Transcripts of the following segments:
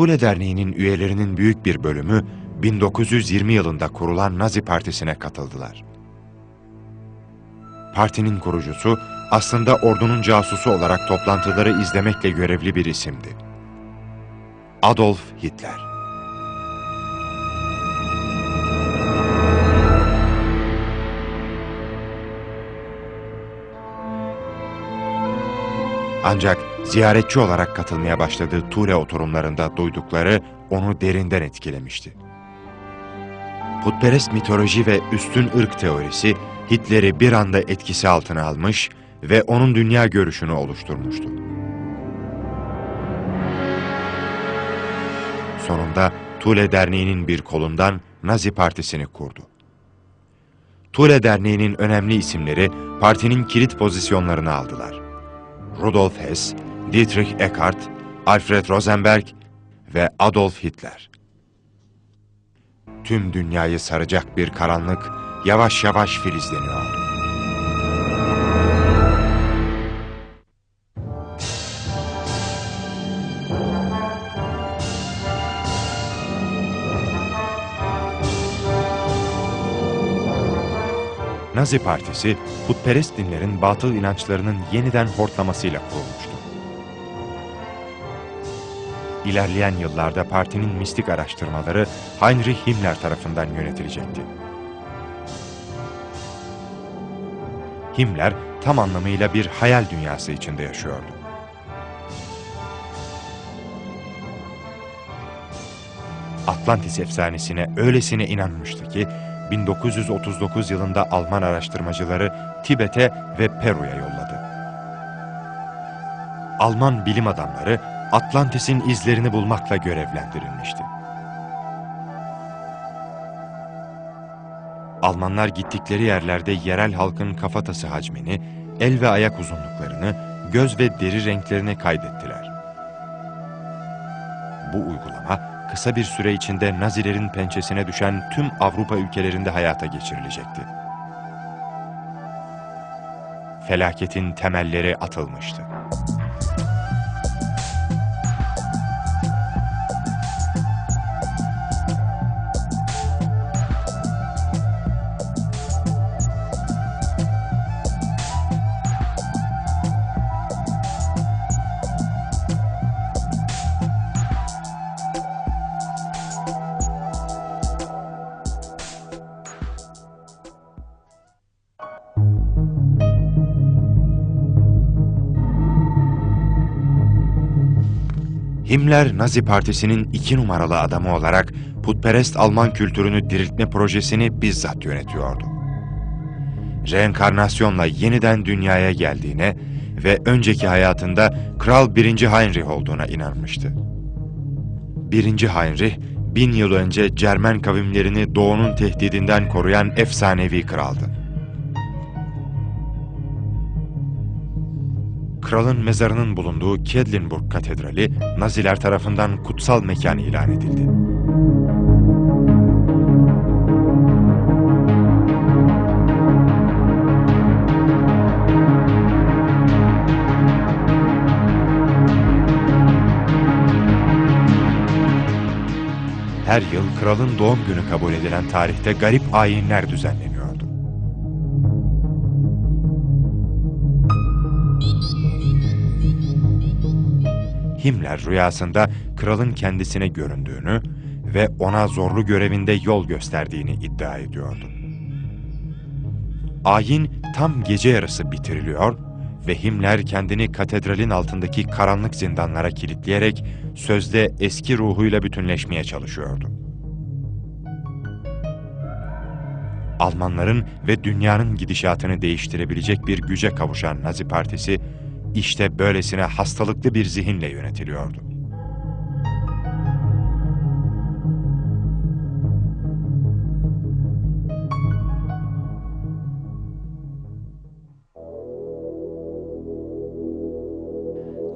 Tule Derneği'nin üyelerinin büyük bir bölümü 1920 yılında kurulan Nazi Partisi'ne katıldılar. Partinin kurucusu aslında ordunun casusu olarak toplantıları izlemekle görevli bir isimdi. Adolf Hitler. Ancak ziyaretçi olarak katılmaya başladığı Tule oturumlarında duydukları onu derinden etkilemişti. Putperest mitoloji ve üstün ırk teorisi Hitler'i bir anda etkisi altına almış ve onun dünya görüşünü oluşturmuştu. Sonunda Tule Derneği'nin bir kolundan Nazi Partisi'ni kurdu. Tule Derneği'nin önemli isimleri partinin kilit pozisyonlarını aldılar. Rudolf Hess, Dietrich Eckart, Alfred Rosenberg ve Adolf Hitler. Tüm dünyayı saracak bir karanlık yavaş yavaş filizleniyordu. Nazi Partisi, putperest dinlerin batıl inançlarının yeniden hortlamasıyla kurulmuştu. İlerleyen yıllarda partinin mistik araştırmaları Heinrich Himmler tarafından yönetilecekti. Himmler tam anlamıyla bir hayal dünyası içinde yaşıyordu. Atlantis efsanesine öylesine inanmıştı ki 1939 yılında Alman araştırmacıları Tibet'e ve Peru'ya yolladı. Alman bilim adamları Atlantis'in izlerini bulmakla görevlendirilmişti. Almanlar gittikleri yerlerde yerel halkın kafatası hacmini, el ve ayak uzunluklarını, göz ve deri renklerini kaydettiler. Bu uygulama kısa bir süre içinde Nazilerin pençesine düşen tüm Avrupa ülkelerinde hayata geçirilecekti. Felaketin temelleri atılmıştı. Himmler, Nazi Partisi'nin iki numaralı adamı olarak putperest Alman kültürünü diriltme projesini bizzat yönetiyordu. Reenkarnasyonla yeniden dünyaya geldiğine ve önceki hayatında Kral 1. Heinrich olduğuna inanmıştı. 1. Heinrich, bin yıl önce Cermen kavimlerini doğunun tehdidinden koruyan efsanevi kraldı. Kralın mezarının bulunduğu Kedlinburg Katedrali, Naziler tarafından kutsal mekan ilan edildi. Her yıl kralın doğum günü kabul edilen tarihte garip ayinler düzenleniyordu. Himmler rüyasında kralın kendisine göründüğünü ve ona zorlu görevinde yol gösterdiğini iddia ediyordu. Ayin tam gece yarısı bitiriliyor ve Himmler kendini katedralin altındaki karanlık zindanlara kilitleyerek sözde eski ruhuyla bütünleşmeye çalışıyordu. Almanların ve dünyanın gidişatını değiştirebilecek bir güce kavuşan Nazi Partisi, işte böylesine hastalıklı bir zihinle yönetiliyordu.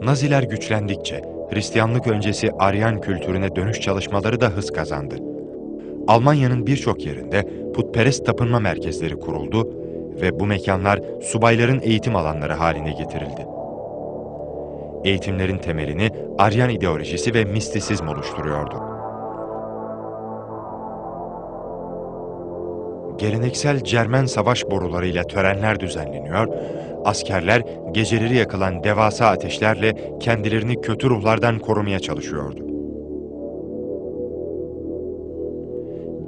Naziler güçlendikçe Hristiyanlık öncesi Aryan kültürüne dönüş çalışmaları da hız kazandı. Almanya'nın birçok yerinde putperest tapınma merkezleri kuruldu ve bu mekanlar subayların eğitim alanları haline getirildi. Eğitimlerin temelini Aryan ideolojisi ve mistisizm oluşturuyordu. Geleneksel Cermen savaş borularıyla törenler düzenleniyor, askerler geceleri yakılan devasa ateşlerle kendilerini kötü ruhlardan korumaya çalışıyordu.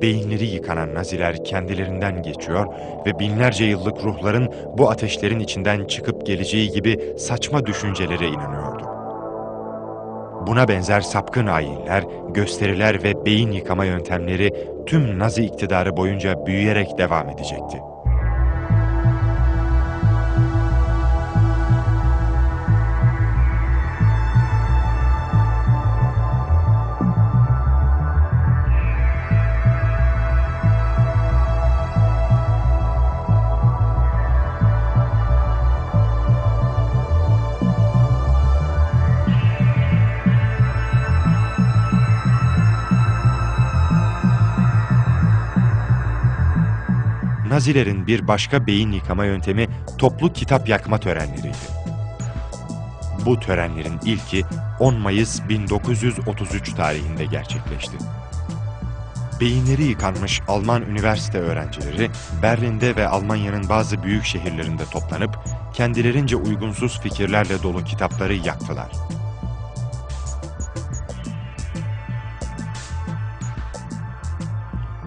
Beyinleri yıkanan Naziler kendilerinden geçiyor ve binlerce yıllık ruhların bu ateşlerin içinden çıkıp geleceği gibi saçma düşüncelere inanıyordu. Buna benzer sapkın ayinler, gösteriler ve beyin yıkama yöntemleri tüm Nazi iktidarı boyunca büyüyerek devam edecekti. Nazilerin bir başka beyin yıkama yöntemi toplu kitap yakma törenleriydi. Bu törenlerin ilki 10 Mayıs 1933 tarihinde gerçekleşti. Beyinleri yıkanmış Alman üniversite öğrencileri Berlin'de ve Almanya'nın bazı büyük şehirlerinde toplanıp kendilerince uygunsuz fikirlerle dolu kitapları yaktılar.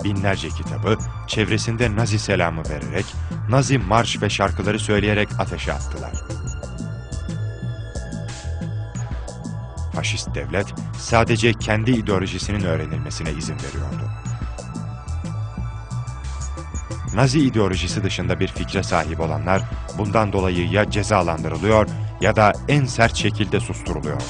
Binlerce kitabı çevresinde Nazi selamı vererek, Nazi marş ve şarkıları söyleyerek ateşe attılar. Faşist devlet sadece kendi ideolojisinin öğrenilmesine izin veriyordu. Nazi ideolojisi dışında bir fikre sahip olanlar bundan dolayı ya cezalandırılıyor ya da en sert şekilde susturuluyor.